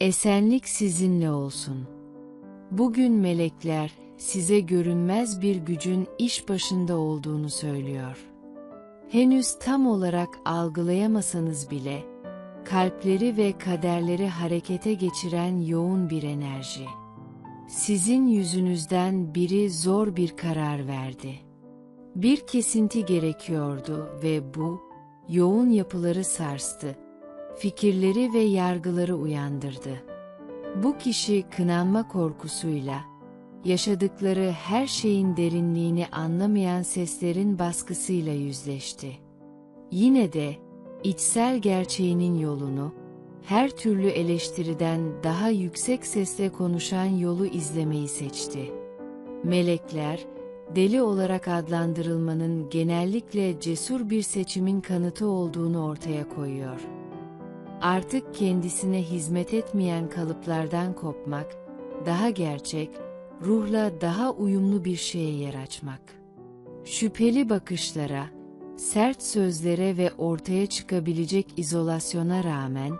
Esenlik sizinle olsun. Bugün melekler size görünmez bir gücün iş başında olduğunu söylüyor. Henüz tam olarak algılayamasanız bile, kalpleri ve kaderleri harekete geçiren yoğun bir enerji. Sizin yüzünüzden biri zor bir karar verdi. Bir kesinti gerekiyordu ve bu, yoğun yapıları sarstı, fikirleri ve yargıları uyandırdı. Bu kişi kınanma korkusuyla, yaşadıkları her şeyin derinliğini anlamayan seslerin baskısıyla yüzleşti. Yine de, içsel gerçeğinin yolunu, her türlü eleştiriden daha yüksek sesle konuşan yolu izlemeyi seçti. Melekler, deli olarak adlandırılmanın genellikle cesur bir seçimin kanıtı olduğunu ortaya koyuyor. Artık kendisine hizmet etmeyen kalıplardan kopmak, daha gerçek, ruhla daha uyumlu bir şeye yer açmak. Şüpheli bakışlara, sert sözlere ve ortaya çıkabilecek izolasyona rağmen,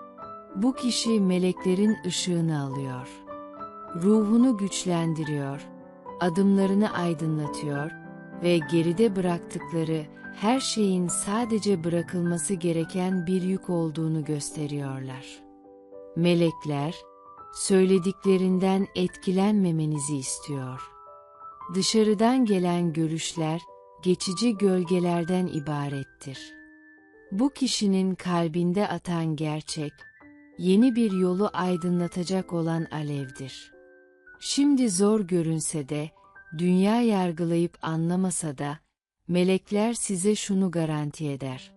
bu kişi meleklerin ışığını alıyor. Ruhunu güçlendiriyor, adımlarını aydınlatıyor ve geride bıraktıkları her şeyin sadece bırakılması gereken bir yük olduğunu gösteriyorlar. Melekler, söylediklerinden etkilenmemenizi istiyor. Dışarıdan gelen görüşler, geçici gölgelerden ibarettir. Bu kişinin kalbinde atan gerçek, yeni bir yolu aydınlatacak olan alevdir. Şimdi zor görünse de, dünya yargılayıp anlamasa da, melekler size şunu garanti eder.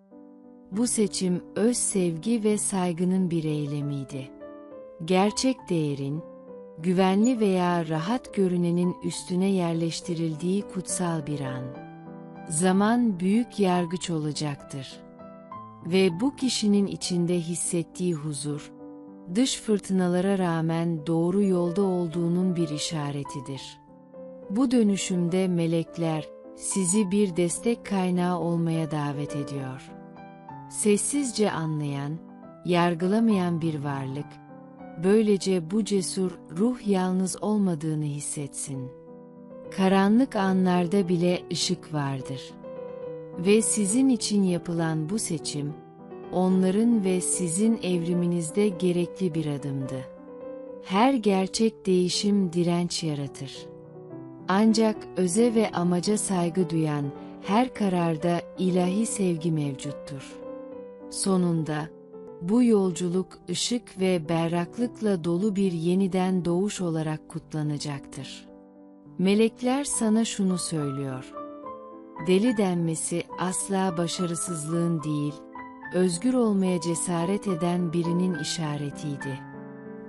Bu seçim öz sevgi ve saygının bir eylemiydi. Gerçek değerin, güvenli veya rahat görünenin üstüne yerleştirildiği kutsal bir an. Zaman büyük yargıç olacaktır. Ve bu kişinin içinde hissettiği huzur, dış fırtınalara rağmen doğru yolda olduğunun bir işaretidir. Bu dönüşümde melekler sizi bir destek kaynağı olmaya davet ediyor. Sessizce anlayan, yargılamayan bir varlık, böylece bu cesur ruh yalnız olmadığını hissetsin. Karanlık anlarda bile ışık vardır. Ve sizin için yapılan bu seçim, onların ve sizin evriminizde gerekli bir adımdı. Her gerçek değişim direnç yaratır. Ancak öze ve amaca saygı duyan her kararda ilahi sevgi mevcuttur. Sonunda, bu yolculuk ışık ve berraklıkla dolu bir yeniden doğuş olarak kutlanacaktır. Melekler sana şunu söylüyor. Deli denmesi asla başarısızlığın değil, özgür olmaya cesaret eden birinin işaretiydi.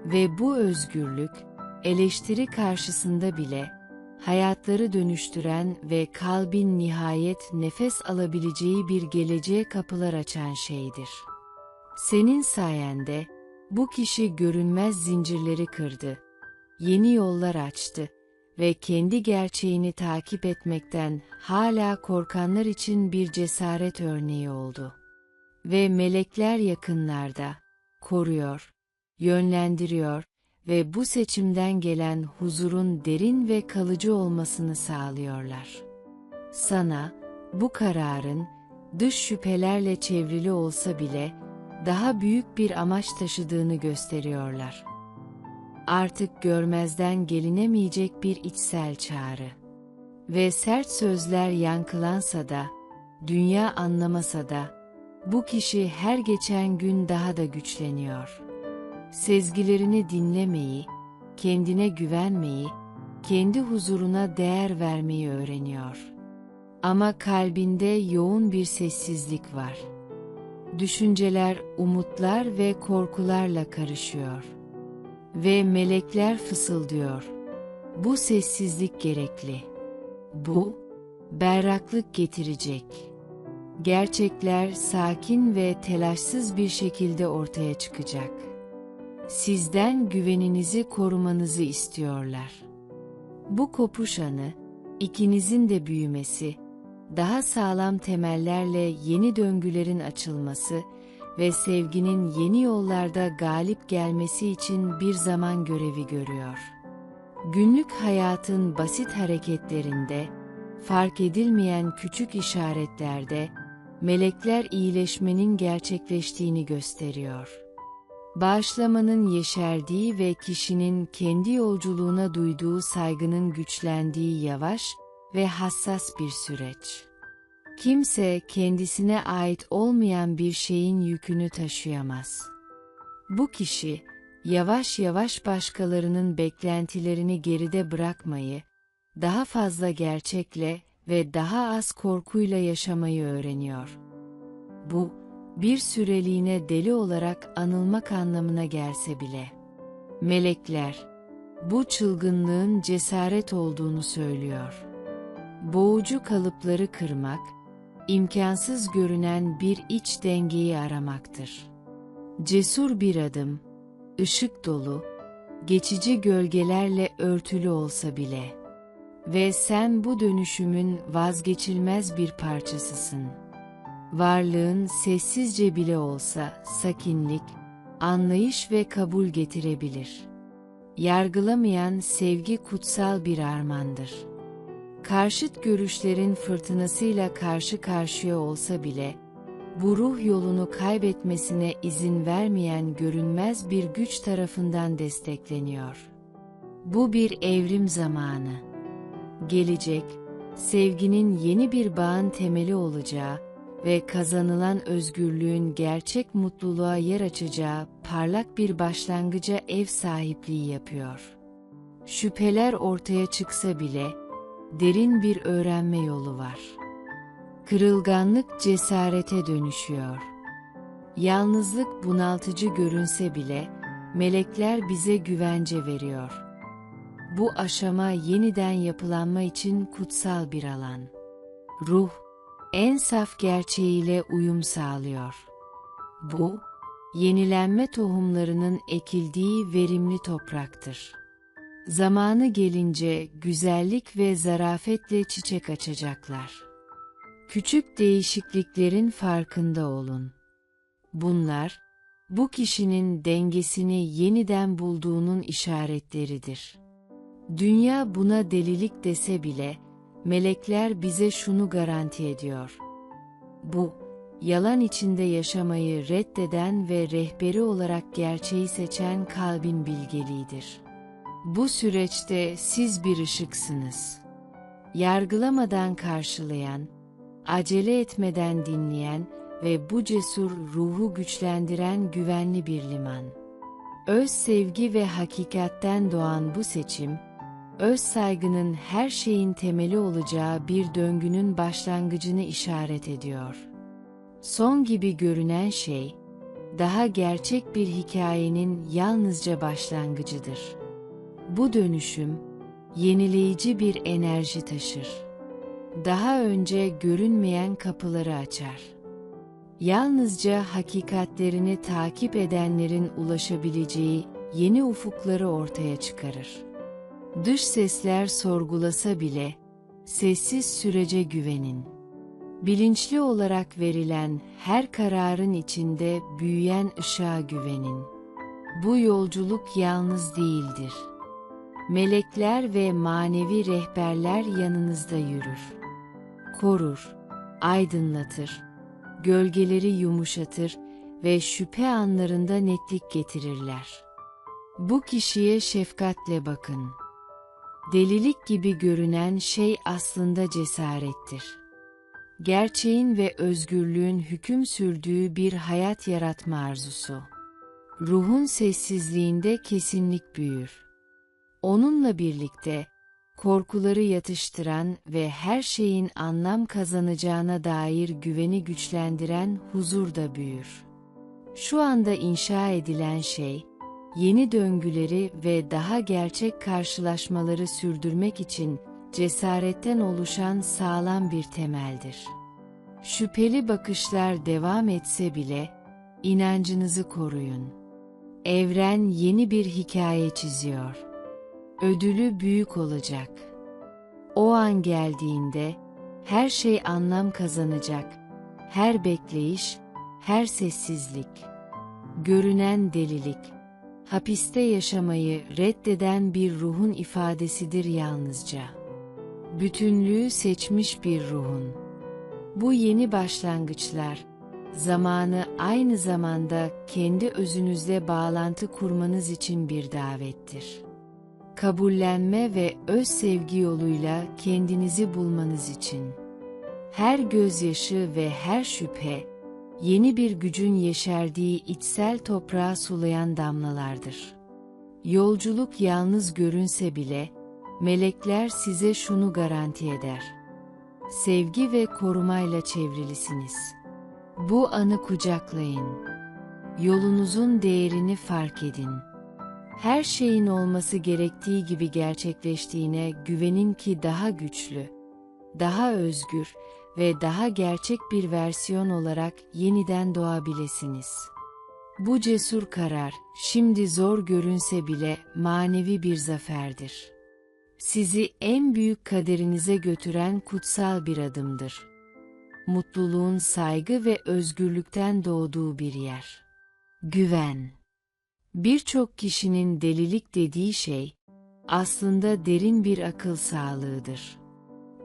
Ve bu özgürlük, eleştiri karşısında bile, hayatları dönüştüren ve kalbin nihayet nefes alabileceği bir geleceğe kapılar açan şeydir. Senin sayende, bu kişi görünmez zincirleri kırdı, yeni yollar açtı ve kendi gerçeğini takip etmekten hala korkanlar için bir cesaret örneği oldu. Ve melekler yakınlarda, koruyor, yönlendiriyor ve bu seçimden gelen huzurun derin ve kalıcı olmasını sağlıyorlar. Sana, bu kararın, dış şüphelerle çevrili olsa bile, daha büyük bir amaç taşıdığını gösteriyorlar. Artık görmezden gelinemeyecek bir içsel çağrı. Ve sert sözler yankılansa da, dünya anlamasa da, bu kişi her geçen gün daha da güçleniyor. Sezgilerini dinlemeyi, kendine güvenmeyi, kendi huzuruna değer vermeyi öğreniyor. Ama kalbinde yoğun bir sessizlik var. Düşünceler, umutlar ve korkularla karışıyor. Ve melekler fısıldıyor. Bu sessizlik gerekli. Bu, berraklık getirecek. Gerçekler sakin ve telaşsız bir şekilde ortaya çıkacak. Sizden güveninizi korumanızı istiyorlar. Bu kopuş anı, ikinizin de büyümesi, daha sağlam temellerle yeni döngülerin açılması ve sevginin yeni yollarda galip gelmesi için bir zaman görevi görüyor. Günlük hayatın basit hareketlerinde, fark edilmeyen küçük işaretlerde, melekler iyileşmenin gerçekleştiğini gösteriyor. Bağışlamanın yeşerdiği ve kişinin kendi yolculuğuna duyduğu saygının güçlendiği yavaş ve hassas bir süreç. Kimse kendisine ait olmayan bir şeyin yükünü taşıyamaz. Bu kişi, yavaş yavaş başkalarının beklentilerini geride bırakmayı, daha fazla gerçekle ve daha az korkuyla yaşamayı öğreniyor. Bu, bir süreliğine deli olarak anılmak anlamına gelse bile. Melekler, bu çılgınlığın cesaret olduğunu söylüyor. Boğucu kalıpları kırmak, imkansız görünen bir iç dengeyi aramaktır. Cesur bir adım, ışık dolu, geçici gölgelerle örtülü olsa bile. Ve sen bu dönüşümün vazgeçilmez bir parçasısın. Varlığın sessizce bile olsa sakinlik, anlayış ve kabul getirebilir. Yargılamayan sevgi kutsal bir armandır. Karşıt görüşlerin fırtınasıyla karşı karşıya olsa bile, bu ruh yolunu kaybetmesine izin vermeyen görünmez bir güç tarafından destekleniyor. Bu bir evrim zamanı. Gelecek, sevginin yeni bir bağın temeli olacağı ve kazanılan özgürlüğün gerçek mutluluğa yer açacağı parlak bir başlangıca ev sahipliği yapıyor. Şüpheler ortaya çıksa bile, derin bir öğrenme yolu var. Kırılganlık cesarete dönüşüyor. Yalnızlık bunaltıcı görünse bile, melekler bize güvence veriyor. Bu aşama yeniden yapılanma için kutsal bir alan. Ruh, en saf gerçeğiyle uyum sağlıyor. Bu, yenilenme tohumlarının ekildiği verimli topraktır. Zamanı gelince güzellik ve zarafetle çiçek açacaklar. Küçük değişikliklerin farkında olun. Bunlar, bu kişinin dengesini yeniden bulduğunun işaretleridir. Dünya buna delilik dese bile, melekler bize şunu garanti ediyor. Bu, yalan içinde yaşamayı reddeden ve rehberi olarak gerçeği seçen kalbin bilgeliğidir. Bu süreçte siz bir ışıksınız. Yargılamadan karşılayan, acele etmeden dinleyen ve bu cesur ruhu güçlendiren güvenli bir liman. Öz sevgi ve hakikatten doğan bu seçim, öz saygının her şeyin temeli olacağı bir döngünün başlangıcını işaret ediyor. Son gibi görünen şey, daha gerçek bir hikayenin yalnızca başlangıcıdır. Bu dönüşüm, yenileyici bir enerji taşır. Daha önce görünmeyen kapıları açar. Yalnızca hakikatlerini takip edenlerin ulaşabileceği yeni ufukları ortaya çıkarır. Dış sesler sorgulasa bile, sessiz sürece güvenin. Bilinçli olarak verilen her kararın içinde büyüyen ışığa güvenin. Bu yolculuk yalnız değildir. Melekler ve manevi rehberler yanınızda yürür. Korur, aydınlatır, gölgeleri yumuşatır ve şüphe anlarında netlik getirirler. Bu kişiye şefkatle bakın. Delilik gibi görünen şey aslında cesarettir. Gerçeğin ve özgürlüğün hüküm sürdüğü bir hayat yaratma arzusu. Ruhun sessizliğinde kesinlik büyür. Onunla birlikte, korkuları yatıştıran ve her şeyin anlam kazanacağına dair güveni güçlendiren huzur da büyür. Şu anda inşa edilen şey, yeni döngüleri ve daha gerçek karşılaşmaları sürdürmek için cesaretten oluşan sağlam bir temeldir. Şüpheli bakışlar devam etse bile, inancınızı koruyun. Evren yeni bir hikaye çiziyor. Ödülü büyük olacak. O an geldiğinde, her şey anlam kazanacak. Her bekleyiş, her sessizlik, görünen delilik, hapiste yaşamayı reddeden bir ruhun ifadesidir yalnızca. Bütünlüğü seçmiş bir ruhun. Bu yeni başlangıçlar, zamanı aynı zamanda kendi özünüzle bağlantı kurmanız için bir davettir. Kabullenme ve öz sevgi yoluyla kendinizi bulmanız için. Her gözyaşı ve her şüphe, yeni bir gücün yeşerdiği içsel toprağı sulayan damlalardır. Yolculuk yalnız görünse bile, melekler size şunu garanti eder. Sevgi ve korumayla çevrilisiniz. Bu anı kucaklayın. Yolunuzun değerini fark edin. Her şeyin olması gerektiği gibi gerçekleştiğine güvenin ki daha güçlü, daha özgür ve daha gerçek bir versiyon olarak yeniden doğabilirsiniz. Bu cesur karar, şimdi zor görünse bile manevi bir zaferdir. Sizi en büyük kaderinize götüren kutsal bir adımdır. Mutluluğun saygı ve özgürlükten doğduğu bir yer. Güven. Birçok kişinin delilik dediği şey, aslında derin bir akıl sağlığıdır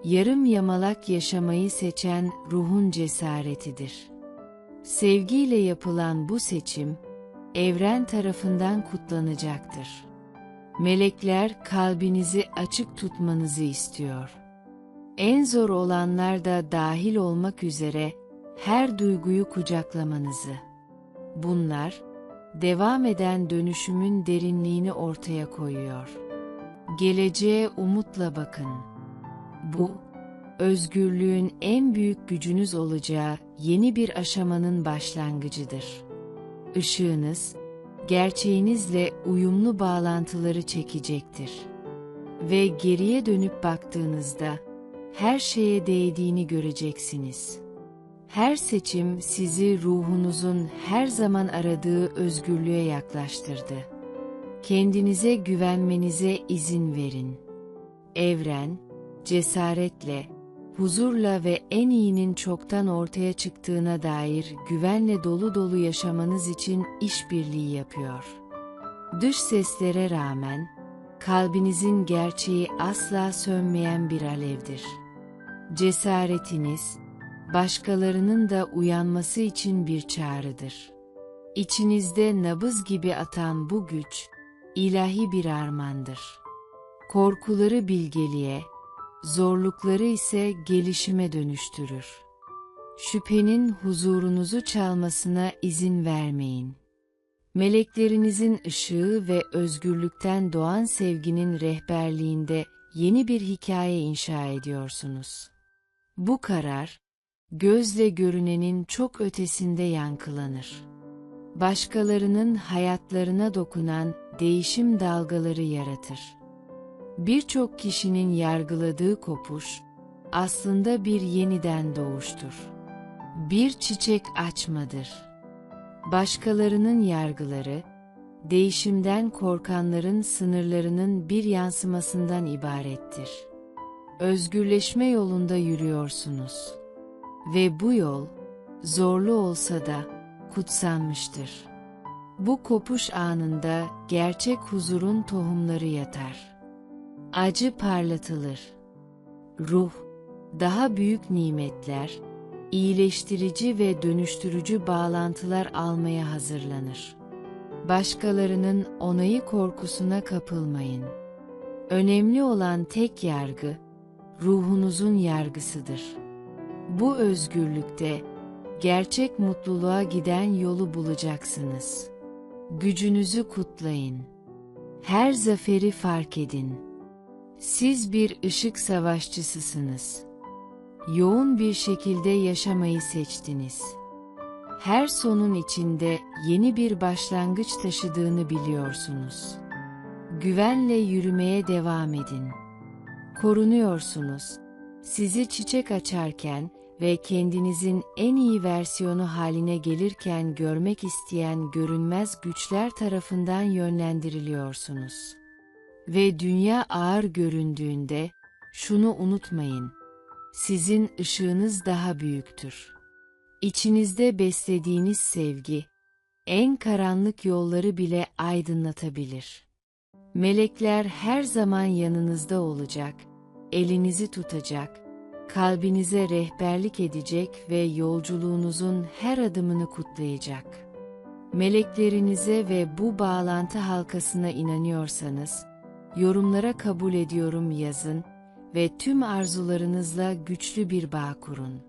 yarım yamalak yaşamayı seçen ruhun cesaretidir. Sevgiyle yapılan bu seçim, evren tarafından kutlanacaktır. Melekler kalbinizi açık tutmanızı istiyor. En zor olanlar da dahil olmak üzere her duyguyu kucaklamanızı. Bunlar, devam eden dönüşümün derinliğini ortaya koyuyor. Geleceğe umutla bakın. Bu, özgürlüğün en büyük gücünüz olacağı yeni bir aşamanın başlangıcıdır. Işığınız, gerçeğinizle uyumlu bağlantıları çekecektir. Ve geriye dönüp baktığınızda, her şeye değdiğini göreceksiniz. Her seçim sizi ruhunuzun her zaman aradığı özgürlüğe yaklaştırdı. Kendinize güvenmenize izin verin. Evren, cesaretle, huzurla ve en iyinin çoktan ortaya çıktığına dair güvenle dolu dolu yaşamanız için işbirliği yapıyor. Dış seslere rağmen, kalbinizin gerçeği asla sönmeyen bir alevdir. Cesaretiniz, başkalarının da uyanması için bir çağrıdır. İçinizde nabız gibi atan bu güç, ilahi bir armandır. Korkuları bilgeliğe, zorlukları ise gelişime dönüştürür. Şüphenin huzurunuzu çalmasına izin vermeyin. Meleklerinizin ışığı ve özgürlükten doğan sevginin rehberliğinde yeni bir hikaye inşa ediyorsunuz. Bu karar, gözle görünenin çok ötesinde yankılanır. Başkalarının hayatlarına dokunan değişim dalgaları yaratır. Birçok kişinin yargıladığı kopuş, aslında bir yeniden doğuştur. Bir çiçek açmadır. Başkalarının yargıları, değişimden korkanların sınırlarının bir yansımasından ibarettir. Özgürleşme yolunda yürüyorsunuz. Ve bu yol, zorlu olsa da, kutsanmıştır. Bu kopuş anında gerçek huzurun tohumları yatar acı parlatılır. Ruh, daha büyük nimetler, iyileştirici ve dönüştürücü bağlantılar almaya hazırlanır. Başkalarının onayı korkusuna kapılmayın. Önemli olan tek yargı, ruhunuzun yargısıdır. Bu özgürlükte, gerçek mutluluğa giden yolu bulacaksınız. Gücünüzü kutlayın. Her zaferi fark edin. Siz bir ışık savaşçısısınız. Yoğun bir şekilde yaşamayı seçtiniz. Her sonun içinde yeni bir başlangıç taşıdığını biliyorsunuz. Güvenle yürümeye devam edin. Korunuyorsunuz. Sizi çiçek açarken ve kendinizin en iyi versiyonu haline gelirken görmek isteyen görünmez güçler tarafından yönlendiriliyorsunuz. Ve dünya ağır göründüğünde, şunu unutmayın, sizin ışığınız daha büyüktür. İçinizde beslediğiniz sevgi, en karanlık yolları bile aydınlatabilir. Melekler her zaman yanınızda olacak, elinizi tutacak, kalbinize rehberlik edecek ve yolculuğunuzun her adımını kutlayacak. Meleklerinize ve bu bağlantı halkasına inanıyorsanız, yorumlara kabul ediyorum yazın ve tüm arzularınızla güçlü bir bağ kurun.